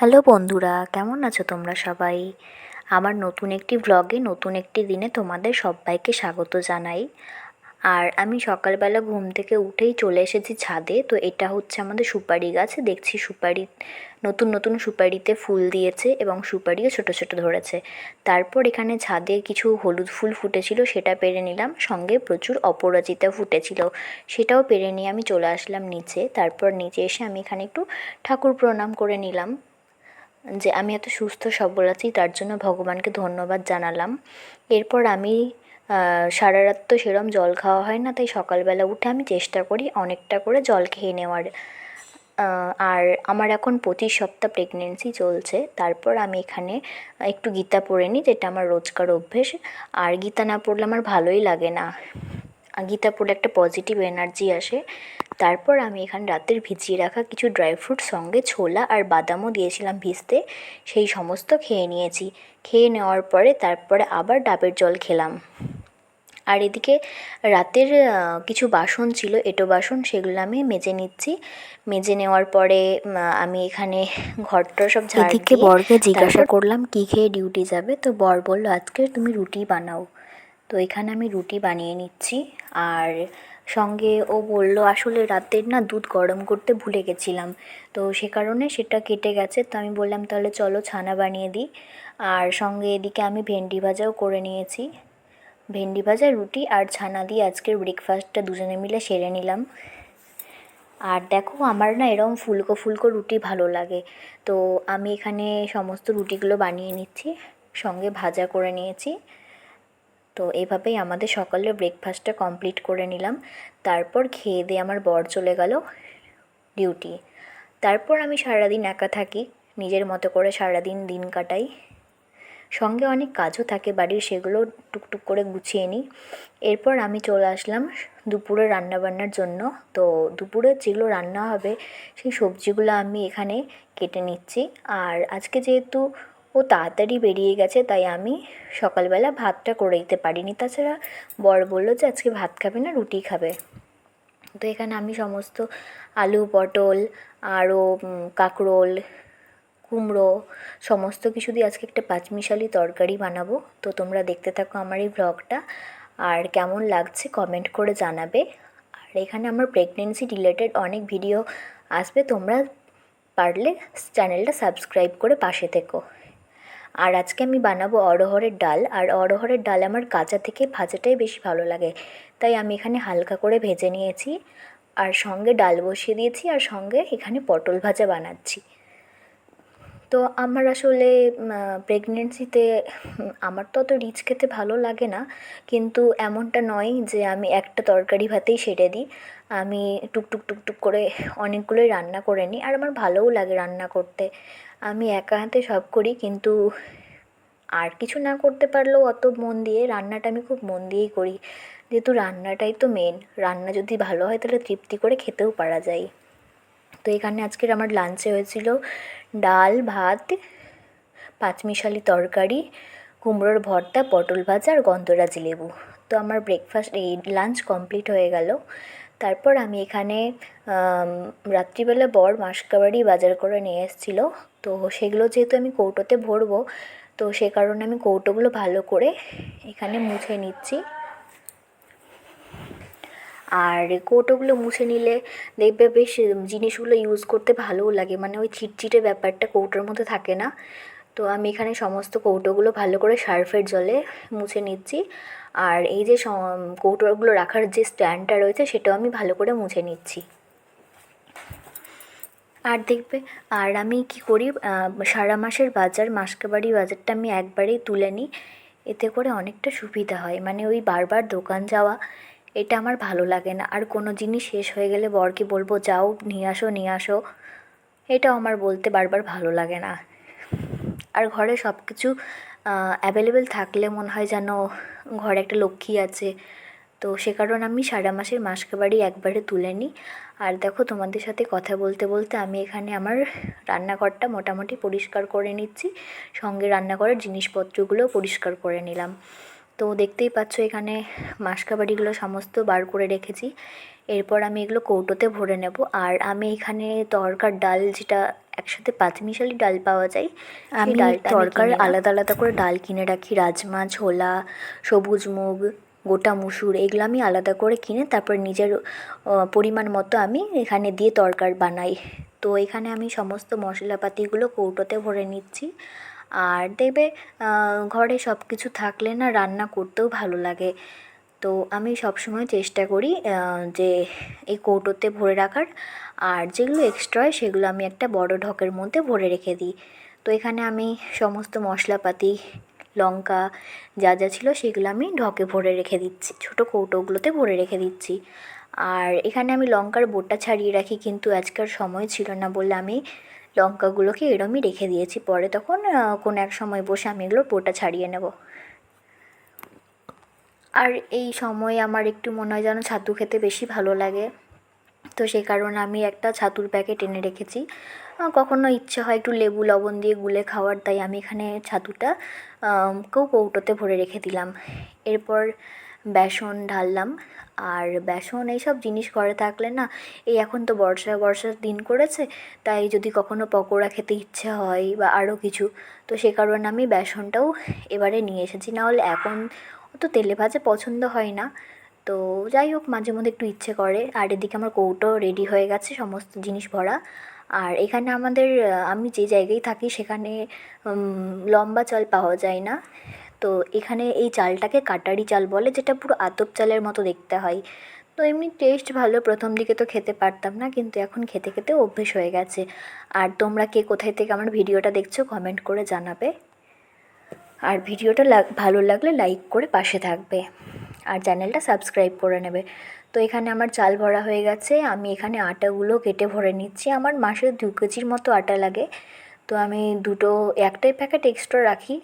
Hello বন্ধুরা, কেমন আছো তোমরা সবাই? আমার নতুন একটি ব্লগে নতুন একটি দিনে তোমাদের সবাইকে স্বাগত জানাই। আর আমি সকালবেলা ঘুম থেকে উঠেই চলে এসেছি ছাদে, তো এটা হচ্ছে আমাদের সুপারি গাছ। দেখছি সুপারি, নতুন নতুন সুপারিতে ফুল দিয়েছে এবং সুপারিও ছোট ছোট ধরেছে। তারপর এখানে ছাদে কিছু হলুদ ফুল ফুটেছিল, সেটা পেরে নিলাম। সঙ্গে প্রচুর অপরাজিতা ফুটেছিল, সেটাও পেরে নিয়ে আমি চলে আসলাম নিচে। তারপর নিচে এসে আমি এখানে একটু ঠাকুর প্রণাম করে নিলাম। যে আমি এত সুস্থ সবল আছি, তার জন্য ভগবানকে ধন্যবাদ জানালাম। এরপর আমি সারা রাত তো সেরম জল খাওয়া হয় না, তাই সকালবেলা উঠে আমি চেষ্টা করি অনেকটা করে জল খেয়ে নেওয়ার। আর আমার এখন পঁচিশ সপ্তাহ প্রেগনেন্সি চলছে। তারপর আমি এখানে একটু গীতা পড়ে নিই, যেটা আমার রোজকার অভ্যেস। আর গীতা না পড়লে আমার ভালোই লাগে না। গীতা পড়লে একটা পজিটিভ এনার্জি আসে। তারপর আমি এখানে রাতের ভিজিয়ে রাখা কিছু ড্রাই ফ্রুট সঙ্গে ছোলা আর বাদামও দিয়েছিলাম ভিজতে সেই সমস্ত খেয়ে নিয়েছি। খেয়ে নেওয়ার পরে তারপরে আবার ডাবের জল খেলাম। আর এদিকে রাতের কিছু বাসন ছিল এঁটো বাসন সেগুলো আমি মেজে নিচ্ছি। মেজে নেওয়ার পরে আমি এখানে ঘরটা সব এদিকে বরকে জিজ্ঞাসা করলাম কী খেয়ে ডিউটি যাবে? তো বর বলল আজকে তুমি রুটি বানাও। তো এখানে আমি রুটি বানিয়ে নিচ্ছি। আর সঙ্গে ও বলল, আসলে রাতের না দুধ গরম করতে ভুলে গেছিলাম। তো সে কারণে সেটা কেটে গেছে। তো আমি বললাম, তাহলে চলো ছানা বানিয়ে দিই। আর সঙ্গে এদিকে আমি ভেন্ডি ভাজাও করে নিয়েছি। ভেন্ডি ভাজা, রুটি আর ছানা দিয়ে আজকের ব্রেকফাস্টটা দুজনে মিলে সেরে নিলাম। আর দেখো, আমার না এরকম ফুলকো ফুলকো রুটি ভালো লাগে। তো আমি এখানে সমস্ত রুটিগুলো বানিয়ে নিচ্ছি, সঙ্গে ভাজা করে নিয়েছি। তো এভাবেই আমাদের সকালের ব্রেকফাস্টটা কমপ্লিট করে নিলাম। তারপর খেয়ে দিয়ে আমার বর চলে গেল ডিউটি তারপর আমি সারাদিন একা থাকি, নিজের মতো করে সারাদিন দিন কাটাই। সঙ্গে অনেক কাজও থাকে বাড়ির, সেগুলো টুকটুক করে গুছিয়ে নিই। এরপর আমি চলে আসলাম দুপুরে রান্নাবান্নার জন্য। তো দুপুরে যেগুলো রান্না হবে, সেই সবজিগুলো আমি এখানে কেটে নিচ্ছি। আর আজকে যেহেতু ও তাড়াতাড়ি বেরিয়ে গেছে, তাই আমি সকালবেলা ভাতটা করে দিতে পারিনি। তাছাড়া বর বলল যে, আজকে ভাত খাবে না, রুটি খাবে। তো এখানে আমি সমস্ত আলু, পটল, আরও কাঁকরোল, কুমড়ো, সমস্ত কিছু দিয়ে আজকে একটা পাঁচমিশালি তরকারি বানাবো। তো তোমরা দেখতে থাকো আমার এই ভ্লগটা আর কেমন লাগছে কমেন্ট করে জানাবে। আর এখানে আমার প্রেগনেন্সি রিলেটেড অনেক ভিডিও আসবে, তোমরা পারলে চ্যানেলটা সাবস্ক্রাইব করে পাশে থেকো। আর আজকে আমি বানাবো অরহরের ডাল, আর অরহরের ডাল আমার কাঁচা থেকে ভাজাটাই বেশি ভালো লাগে। তাই আমি এখানে হালকা করে ভেজে নিয়েছি, আর সঙ্গে ডাল বসিয়ে দিয়েছি, আর সঙ্গে এখানে পটল ভাজা বানাচ্ছি। তো আমার আসলে প্রেগনেন্সিতে আমার তো অত রিচ খেতে ভালো লাগে না, কিন্তু এমনটা নয় যে আমি একটা তরকারি ভাতেই সেরে দিই। আমি টুকটুক টুকটুক করে অনেকগুলোই রান্না করে নিই, আর আমার ভালোও লাগে রান্না করতে। আমি একা হাতে সব করি, কিন্তু আর কিছু না করতে পারলেও অত মন দিয়ে রান্নাটা আমি খুব মন দিয়েই করি। যেহেতু রান্নাটাই তো মেন রান্না যদি ভালো হয় তাহলে তৃপ্তি করে খেতেও পারা যায়। তো এখানে আজকের আমার লাঞ্চে হয়েছিল ডাল, ভাত, পাঁচমিশালি তরকারি, কুমড়োর ভর্তা, পটল ভাজা আর গন্ধরাজি লেবু। তো আমার ব্রেকফাস্ট এই লাঞ্চ কমপ্লিট হয়ে গেল। তারপর আমি এখানে রাত্রিবেলা বর মাসকাবাড়ি বাজার করে নিয়ে এসেছিল। তো সেগুলো যেহেতু আমি কৌটোতে ভরবো, তো সে কারণে আমি কৌটোগুলো ভালো করে এখানে মুছে নিচ্ছি। আর কৌটোগুলো মুছে নিলে দেখবে বেশ জিনিসগুলো ইউজ করতে ভালোও লাগে। মানে ওই চিটচিটে ব্যাপারটা কৌটোর মধ্যে থাকে না। তো আমি এখানে সমস্ত কৌটোগুলো ভালো করে সার্ফের জলে মুছে নিচ্ছি। আর এই যে কৌটোগুলো রাখার যে স্ট্যান্ডটা রয়েছে সেটাও আমি ভালো করে মুছে নিচ্ছি। আর দেখবে, আর আমি কি করি সারা মাসের বাজার মাসকাবাড়ি বাজারটা আমি একবারেই তুলে নিই। এতে করে অনেকটা সুবিধা হয়। মানে ওই বারবার দোকান যাওয়া, এটা আমার ভালো লাগে না। আর কোনো জিনিস শেষ হয়ে গেলে বরকে বলব, যাও, নিয়ে আসো নিয়ে আসো। এটাও আমার বলতে বারবার ভালো লাগে না। আর ঘরে সব কিছু অ্যাভেলেবেল থাকলে মনে হয় যেন ঘরে একটা লক্ষ্মী আছে। তো সে কারণে আমি সারা মাসের মাসকাবাড়ি একবারে তুলে নিই। আর দেখো তোমাদের সাথে কথা বলতে বলতে আমি এখানে আমার রান্নাঘরটা মোটামুটি পরিষ্কার করে নিচ্ছি। সঙ্গে রান্নাঘরের জিনিসপত্রগুলো পরিষ্কার করে নিলাম। তো দেখতেই পাচ্ছ এখানে মাসকাবাড়িগুলো সমস্ত বার করে রেখেছি। এরপর আমি এগুলো কৌটোতে ভরে নেব। আর আমি এখানে তরকার ডাল যেটা একসাথে পাঁচমিশালি ডাল পাওয়া যায়। আমি তরকার আলাদা আলাদা করে ডাল কিনে রাখি। রাজমা ছোলা সবুজ মুগ গোটা মুসুর এগুলো আমি আলাদা করে কিনে তারপর নিজের পরিমাণ মতো আমি এখানে দিয়ে তরকার বানাই। তো এখানে আমি সমস্ত মশলাপাতিগুলো কৌটোতে ভরে নিচ্ছি। আর দেখবে ঘরে সব কিছু থাকলে না রান্না করতেও ভালো লাগে। তো আমি সবসময় চেষ্টা করি যে এই কৌটোতে ভরে রাখার। আর যেগুলো এক্সট্রা হয় সেগুলো আমি একটা বড় ঢকের মধ্যে ভরে রেখে দিই। তো এখানে আমি সমস্ত মশলাপাতি, লঙ্কা যা যা ছিল সেগুলো আমি ঢকে ভরে রেখে দিচ্ছি। ছোটো কৌটোগুলোতে ভরে রেখে দিচ্ছি। আর এখানে আমি লঙ্কার বোটা ছাড়িয়ে রাখি কিন্তু আজকাল সময় ছিল না বলে আমি লঙ্কাগুলোকে এরমই রেখে দিয়েছি। পরে তখন কোনো এক সময় বসে আমি এগুলোর বোটা ছাড়িয়ে নেব। আর এই সময় আমার একটু মনে হয় যেন ছাতু খেতে বেশি ভালো লাগে। তো সেই কারণে আমি একটা ছাতুর প্যাকেট এনে রেখেছি। কখনো ইচ্ছে হয় একটু লেবু, লবণ দিয়ে গুলে খাওয়ার, তাই আমি এখানে ছাতুটা কেউ কৌটোতে ভরে রেখে দিলাম। এরপর বেসন ঢাললাম। আর বেসন এইসব জিনিস ঘরে থাকলে না, এই এখন তো বর্ষা, বর্ষার দিন করেছে, তাই যদি কখনো পকোড়া খেতে ইচ্ছে হয় বা আরও কিছু, তো সে কারণে আমি বেসনটাও এবারে নিয়ে এসেছি। নাহলে এখন অত তেলে ভাজা পছন্দ হয় না। তো যাই হোক, মাঝে মধ্যে একটু ইচ্ছে করে। আর এদিকে আমার কৌটো রেডি হয়ে গেছে, সমস্ত জিনিস ভরা। আর এখানে আমাদের আমি যে জায়গায় থাকি সেখানে লম্বা চাল পাওয়া যায় না। তো এখানে এই চালটাকে কাটারি চাল বলে, যেটা পুরো আতপ চালের মতো দেখতে হয়। তো এমনি টেস্ট ভালো, প্রথম দিকে তো খেতে পারতাম না, কিন্তু এখন খেতে খেতে অভ্যেস হয়ে গেছে। আর তোমরা কে কোথায় থেকে আমার ভিডিওটা দেখছ কমেন্ট করে জানাবে। আর ভিডিওটা ভালো লাগলে লাইক করে পাশে থাকবে। আর চ্যানেলটা সাবস্ক্রাইব করে নেবে। তো এখানে আমার চাল ভরা হয়ে গেছে। আমি এখানে আটাগুলো কেটে ভরে নিচ্ছি। আমার মাসে দু কেজির মতো আটা লাগে। তো আমি দুটো, একটাই প্যাকেট এক্সট্রা রাখি।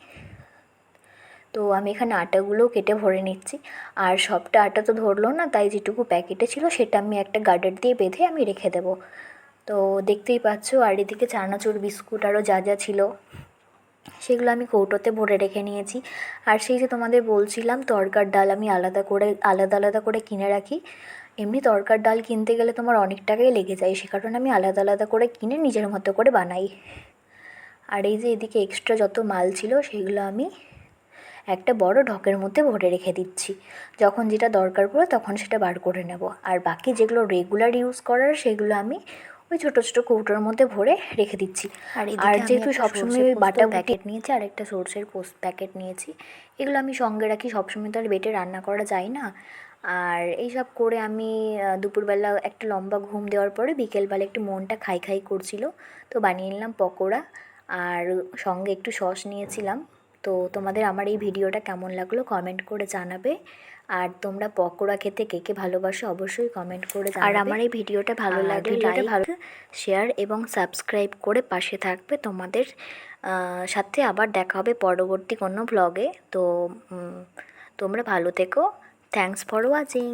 তো আমি এখানে আটাগুলো কেটে ভরে নিচ্ছি। আর সবটা আটা তো ধরলো না, তাই যেটুকু প্যাকেটে ছিল সেটা আমি একটা গার্ডার দিয়ে বেঁধে আমি রেখে দেবো। তো দেখতেই পাচ্ছ, আর এদিকে চানাচুর, বিস্কুট আরও যা যা ছিল। সেগুলো আমি কৌটোতে ভরে রেখে নিয়েছি। আর সেই যে তোমাদের বলছিলাম, তরকার ডাল আমি আলাদা করে, আলাদা আলাদা করে কিনে রাখি। এমনি তরকার ডাল কিনতে গেলে তোমার অনেক টাকাই লেগে যায়, সে কারণে আমি আলাদা আলাদা করে কিনে নিজের মতো করে বানাই। আর এই যে এদিকে এক্সট্রা যত মাল ছিল, সেগুলো আমি একটা বড় ঢকের মধ্যে ভরে রেখে দিচ্ছি। যখন যেটা দরকার পড়ে তখন সেটা বার করে নেব। আর বাকি যেগুলো রেগুলার ইউজ করার, সেগুলো আমি ওই ছোটো ছোটো কৌটোর মধ্যে ভরে রেখে দিচ্ছি। আর যেহেতু সবসময় ওই পোস্ত বাটা প্যাকেট নিয়েছি আর একটা সর্ষের পোস্ট প্যাকেট নিয়েছি। এগুলো আমি সঙ্গে রাখি সবসময় তো আর বেটে রান্না করা যায় না। আর এইসব করে আমি দুপুরবেলা একটা লম্বা ঘুম দেওয়ার পরে বিকেলবেলা একটু মনটা খাই খাই করছিল। তো বানিয়ে নিলাম পকোড়া। আর সঙ্গে একটু সস নিয়েছিলাম। তো তোমাদের আমার এই ভিডিওটা কেমন লাগল কমেন্ট করে জানাবে। আর তোমরা পকোড়া খেতে কে কে ভালোবাসো অবশ্যই কমেন্ট করে আর আমার এই ভিডিওটা ভালো লাগলে লাইক ভালো শেয়ার এবং সাবস্ক্রাইব করে পাশে থাকবে তোমাদের। সাথে আবার দেখা হবে পরবর্তী কোনো ব্লগে তো তোমরা ভালো থেকো। Thanks for watching